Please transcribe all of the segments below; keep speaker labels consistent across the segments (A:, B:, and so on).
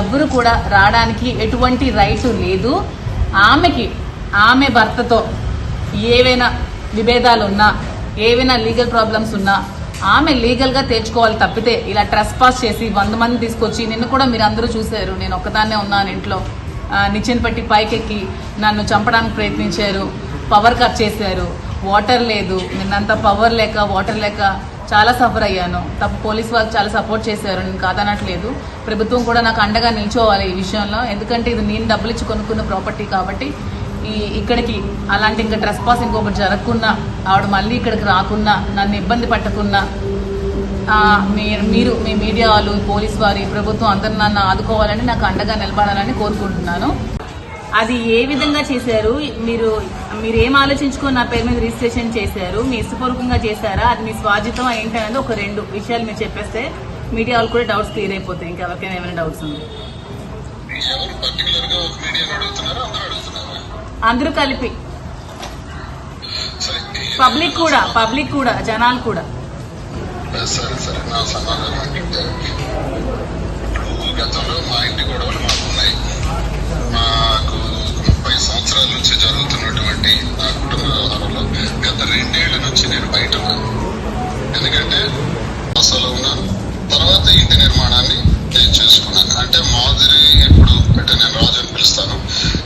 A: ఎవ్వరు కూడా రావడానికి ఎటువంటి రైట్ లేదు. ఆమెకి ఆమె భర్తతో ఏవైనా విభేదాలు ఉన్నా ఏవైనా లీగల్ ప్రాబ్లమ్స్ ఉన్నా ఆమె లీగల్గా తెచ్చుకోవాలి తప్పితే ఇలా ట్రెస్ పాస్ చేసి వంద మంది తీసుకొచ్చి నిన్ను కూడా మీరు అందరూ చూశారు. నేను ఒక్కదాన్నే ఉన్నాను ఇంట్లో. నిచ్చెన పట్టి పైకెక్కి నన్ను చంపడానికి ప్రయత్నించారు. పవర్ కట్ చేశారు. వాటర్ లేదు. నిన్నంతా పవర్ లేక వాటర్ లేక చాలా సఫర్ అయ్యాను. తప్ప పోలీస్ వాళ్ళు చాలా సపోర్ట్ చేశారు. నేను కాదనట్లేదు. ప్రభుత్వం కూడా నాకు అండగా నిల్చోవాలి ఈ విషయంలో. ఎందుకంటే ఇది నేను డబ్బులు ఇచ్చి కొనుక్కున్న ప్రాపర్టీ కాబట్టి ఈ ఇక్కడికి అలాంటి ఇంకా ట్రెస్ పాస్ ఇంకొకటి జరగకున్నా ఆవిడ మళ్ళీ ఇక్కడికి రాకున్నా నన్ను ఇబ్బంది పట్టకున్నా మీరు మీరు మీ మీడియా వాళ్ళు పోలీస్ వారి ప్రభుత్వం అందరు నన్ను ఆదుకోవాలని నాకు అండగా నిలబడాలని కోరుకుంటున్నాను. అది ఏ విధంగా చేశారు? మీరు మీరు ఏం ఆలోచించుకొని నా పేరు మీద రిజిస్ట్రేషన్ చేశారు? మీ ఇష్టపూర్వకంగా చేశారా? అది మీ స్వాజితం ఏంటి అనేది ఒక రెండు విషయాలు మీరు చెప్పేస్తే మీడియా వాళ్ళు కూడా డౌట్స్ క్లియర్ అయిపోతాయి. ఇంకెవరికైనా ఏమైనా డౌట్స్ ఉంది
B: అందరూ
A: కలిపి. పబ్లిక్ కూడా పబ్లిక్ కూడా జనాలు కూడా.
B: సరే సరే నా సమాధానం ఏంటంటే ఇప్పుడు గతంలో మా ఇంటి గొడవలు మాకు ఉన్నాయి మాకు ముప్పై సంవత్సరాల నుంచి జరుగుతున్నటువంటి నా కుటుంబ వ్యవహారంలో గత రెండేళ్ళ నుంచి నేను బయట ఉన్నాను. ఎందుకంటే అసలు ఉన్నాను. తర్వాత ఇంటి నిర్మాణాన్ని నేను చేసుకున్నాను. అంటే మాధురి ఇప్పుడు అంటే నేను రాజు అని పిలుస్తాను.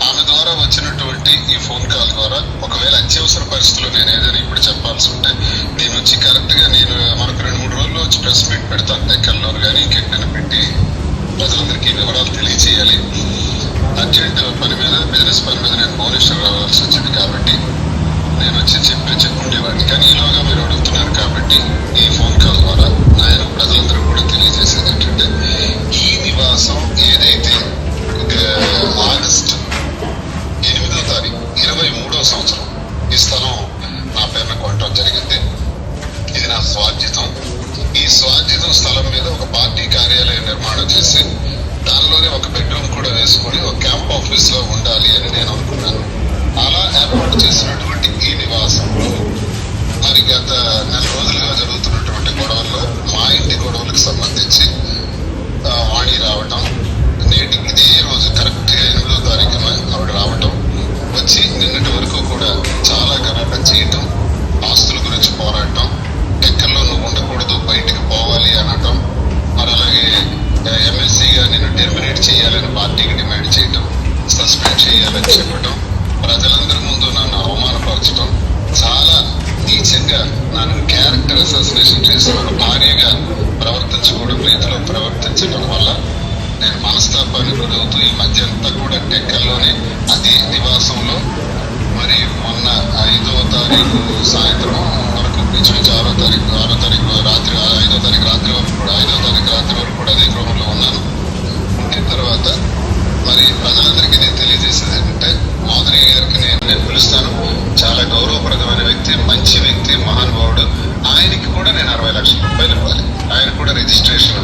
B: ఆమె ద్వారా వచ్చినటువంటి ఈ ఫోన్ కాల్ ద్వారా ఒకవేళ అత్యవసర పరిస్థితుల్లో నేను ఏదైనా ఇప్పుడు చెప్పాల్సి ఉంటే నేను వచ్చి కరెక్ట్గా నేను మనకు రెండు మూడు రోజుల్లో వచ్చి ప్రెస్ మీట్ పెడతాను. టెక్కల్లో కానీ ఇంకెక్కడైనా పెట్టి ప్రజలందరికీ వివరాలు తెలియజేయాలి. అర్జెంట్ పని మీద బిజినెస్ పని మీద నేను భువనేశ్వర్ రావాల్సి వచ్చింది కాబట్టి నేను వచ్చి చెప్పి చెప్పుండేవాడిని కానీ ఈలోగా మీరు అడుగుతున్నారు కాబట్టి ఈ ఫోన్ కాల్ ద్వారా నేను ప్రజలందరూ కూడా తెలియజేసేది ఏంటంటే ఈ నివాసం ఏదైతే ఆగస్ట్ ఎనిమిదో తారీఖు ఇరవై మూడో సంవత్సరం ఈ స్థలం నా పేరున కొనటం జరిగింది. ఇది నా స్వాధ్యతం. ఈ స్వాధ్యతం స్థలం మీద ఒక పార్టీ కార్యాలయం నిర్మాణం చేసి దానిలోనే ఒక బెడ్రూమ్ కూడా వేసుకొని ఒక క్యాంప్ ఆఫీస్లో ఉండాలి అని నేను అనుకున్నాను. అలా ఏర్పాటు చేసినటువంటి ఈ నివాసంలో మరి గత నెల రోజులుగా జరుగుతున్నటువంటి గొడవల్లో మా ఇంటి గొడవలకు సంబంధించి వాణి రావటం సస్పెండ్ చెప్పటం ప్రజలందరి ముందు నన్ను అవమానపరచడం చాలా నీచంగా నన్ను క్యారెక్టర్ అసోసినేషన్ చేసిన ఒక భార్యగా ప్రవర్తించకూడదు రీతిలో ప్రవర్తించడం వల్ల నేను మనస్తాపాన్ని గురవుతూ ఈ మధ్య అంతా కూడా టెక్కల్లోనే అదే నివాసంలో. మరి మొన్న ఐదవ తారీఖు సాయంత్రం వరకు ఇంచుమించు ఆరో తారీఖు ఆరో తారీఖు రాత్రి ఐదో తారీఖు రాత్రి వరకు కూడా ఐదో తారీఖు రాత్రి వరకు కూడా అదే గృహంలో ఉన్నాను ఉండిన తర్వాత మరి ప్రజలందరికీ నేను తెలియజేసేది ఏంటంటే మాధురి గారికి నేను పిలుస్తాను. చాలా గౌరవప్రదమైన వ్యక్తి మంచి వ్యక్తి మహానుభావుడు. ఆయనకి కూడా నేను అరవై లక్షల రూపాయలు ఇవ్వాలి. ఆయన కూడా రిజిస్ట్రేషన్.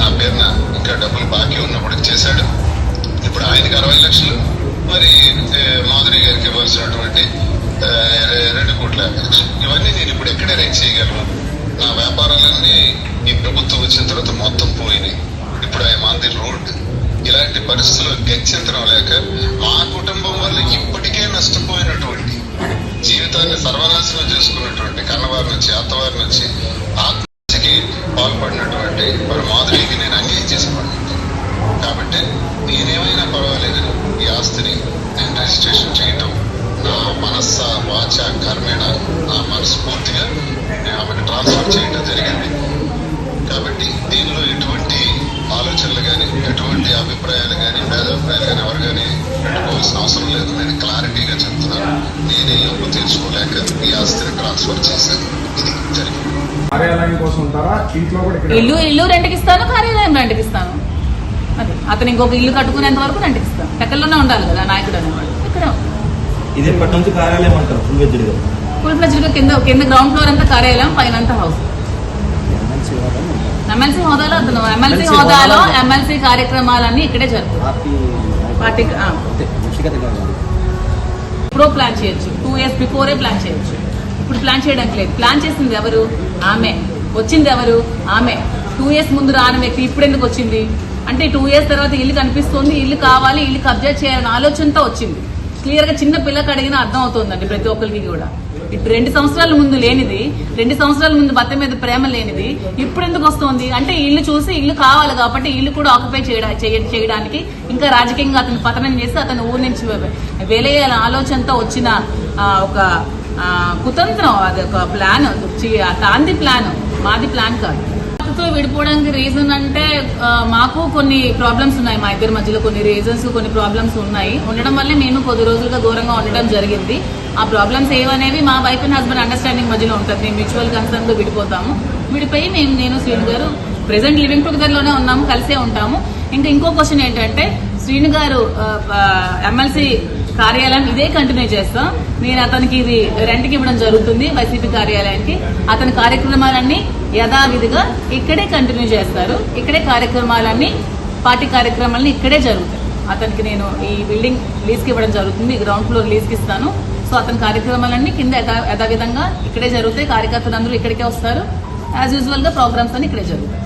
B: నా పేరున ఇంకా డబ్బులు బాకీ ఉన్నప్పుడు చేశాడు ఇప్పుడు ఆయనకి అరవై లక్షలు. మరి మాధురి గారికి ఇవ్వాల్సినటువంటి రెండు కోట్ల ఇవన్నీ నేను ఇప్పుడు ఎక్కడ అరేంజ్ చేయగలను. నా వ్యాపారాలన్నీ ఈ ప్రభుత్వం వచ్చిన తర్వాత మొత్తం పోయినాయి. ఇప్పుడు ఆ మందిర్ రోడ్ ఇలాంటి పరిస్థితుల్లో గత్యంతరం లేక సర్వనాశనం చేసుకున్నటువంటి కన్నవారి నుంచి అత్తవారి నుంచి ఆత్మహత్యకి పాల్పడినటువంటి మరి మాధురికి నేను అంగీకరించేసి చేసేవాడిని. కాబట్టి నేనేమైనా పర్వాలేదు ఈ ఆస్తిని నేను రిజిస్ట్రేషన్ చేయటం నా మనస్స వాచ కర్మేణ నా మనస్ఫూర్తిగా నేను ఆమెకు ట్రాన్స్ఫర్ చేయటం జరిగింది కాబట్టి దీనిలో ఎటువంటి ఆలోచనలు కానీ ఎటువంటి అభిప్రాయాలు కానీ భేదాభిప్రాయాలు కానీ ఎవరు కానీ పెట్టుకోవాల్సిన అవసరం లేదు నేను క్లారిటీగా చెప్తున్నాను నేనే అప్పు తీర్చుకోలేక ఈ ఆస్తిని ట్రాన్స్ఫర్ చేశాను ఇది జరిగింది
C: కార్యాలయం కోసం ఉంటారా? ఇంట్లో కూడా ఇక్కడ
A: ఇల్లు ఇల్లు రెంట్కి ఇస్తాను కార్యాలయం రెంట్కి ఇస్తాను. అది అతను ఇంకొక ఇల్లు కట్టుకునేంత వరకు రెంట్కి ఇస్తాను. టెక్కల్లోనే ఉండాలి కదా నాయకుడు అనేవాడు. ఇక్కడే
D: ఇది కార్యాలయం అంటారు? ఫుల్గా?
A: ఫుల్ ఫ్లెజ్డ్గా కింద కింద గ్రౌండ్ ఫ్లోర్ అంతా కార్యాలయం పైన అంతా హౌస్ ఎమ్మెల్సీ హోదాలో అతను ఎమ్మెల్సీ హోదాలో
D: హోదాలో.
A: ఎమ్మెల్సీ కార్యక్రమాలన్నీ ఇక్కడే జరుగుతాయి. ఇప్పుడు ప్లాన్ చేయొచ్చు. టూ ఇయర్స్ బిఫోరే ప్లాన్ చేయొచ్చు. ఇప్పుడు ప్లాన్ చేయడానికి లేదు. ప్లాన్ చేసింది ఎవరు? ఆమె. వచ్చింది ఎవరు? ఆమె. టూ ఇయర్స్ ముందు రాని వ్యక్తి ఇప్పుడు ఎందుకు వచ్చింది? అంటే టూ ఇయర్స్ తర్వాత ఇల్లు కనిపిస్తుంది ఇల్లు కావాలి ఇల్లు కబ్జా చేయాలనే ఆలోచనతో వచ్చింది. క్లియర్గా చిన్న పిల్లకి అడిగినా అర్థం అవుతుందండి ప్రతి ఒక్కరికి కూడా. ఇప్పుడు రెండు సంవత్సరాల ముందు లేనిది రెండు సంవత్సరాల ముందు భర్త మీద ప్రేమ లేనిది ఇప్పుడు ఎందుకు వస్తుంది? అంటే ఇల్లు చూసి ఇల్లు కావాలి కాబట్టి ఇల్లు కూడా ఆక్యుపై చేయడానికి ఇంకా రాజకీయంగా అతను పతనం చేసి అతను ఊరి నుంచి వెలేయాల ఆలోచనతో వచ్చిన ఒక కుతంత్రం అది ఒక ప్లాన్ తాంది ప్లాన్ మాది ప్లాన్ కాదు. భర్తతో విడిపోవడానికి రీజన్ అంటే మాకు కొన్ని ప్రాబ్లమ్స్ ఉన్నాయి మా ఇద్దరి మధ్యలో కొన్ని రీజన్స్ కొన్ని ప్రాబ్లమ్స్ ఉన్నాయి. ఉండడం వల్లే మేము కొద్ది రోజులుగా దూరంగా ఉండడం జరిగింది. ఆ ప్రాబ్లమ్స్ ఏవనేవి మా వైఫ్ అండ్ హస్బెండ్ అండర్స్టాండింగ్ మధ్యలో ఉంటుంది. మేము మ్యూచువల్ కన్సర్న్తో విడిపోతాము. విడిపోయి మేము నేను శ్రీను గారు ప్రెసెంట్ లివింగ్ టుగెదర్లోనే ఉన్నాము కలిసే ఉంటాము. ఇంకా ఇంకో క్వశ్చన్ ఏంటంటే శ్రీను గారు ఎమ్మెల్సీ కార్యాలయం ఇదే కంటిన్యూ చేస్తాం. నేను అతనికి ఇది రెంట్కి ఇవ్వడం జరుగుతుంది వైసీపీ కార్యాలయానికి. అతని కార్యక్రమాలన్నీ యథావిధిగా ఇక్కడే కంటిన్యూ చేస్తారు. ఇక్కడే కార్యక్రమాలన్నీ పార్టీ కార్యక్రమాలన్నీ ఇక్కడే జరుగుతాయి. అతనికి నేను ఈ బిల్డింగ్ లీజ్కి ఇవ్వడం జరుగుతుంది గ్రౌండ్ ఫ్లోర్ లీజ్కి ఇస్తాను. సో అతని కార్యక్రమాలన్నీ కింద యథావిధంగా ఇక్కడే జరుగుతాయి. కార్యకర్తలు అందరూ ఇక్కడికే వస్తారు. యాజ్ యూజువల్గా ప్రోగ్రామ్స్ అన్ని ఇక్కడే జరుగుతాయి.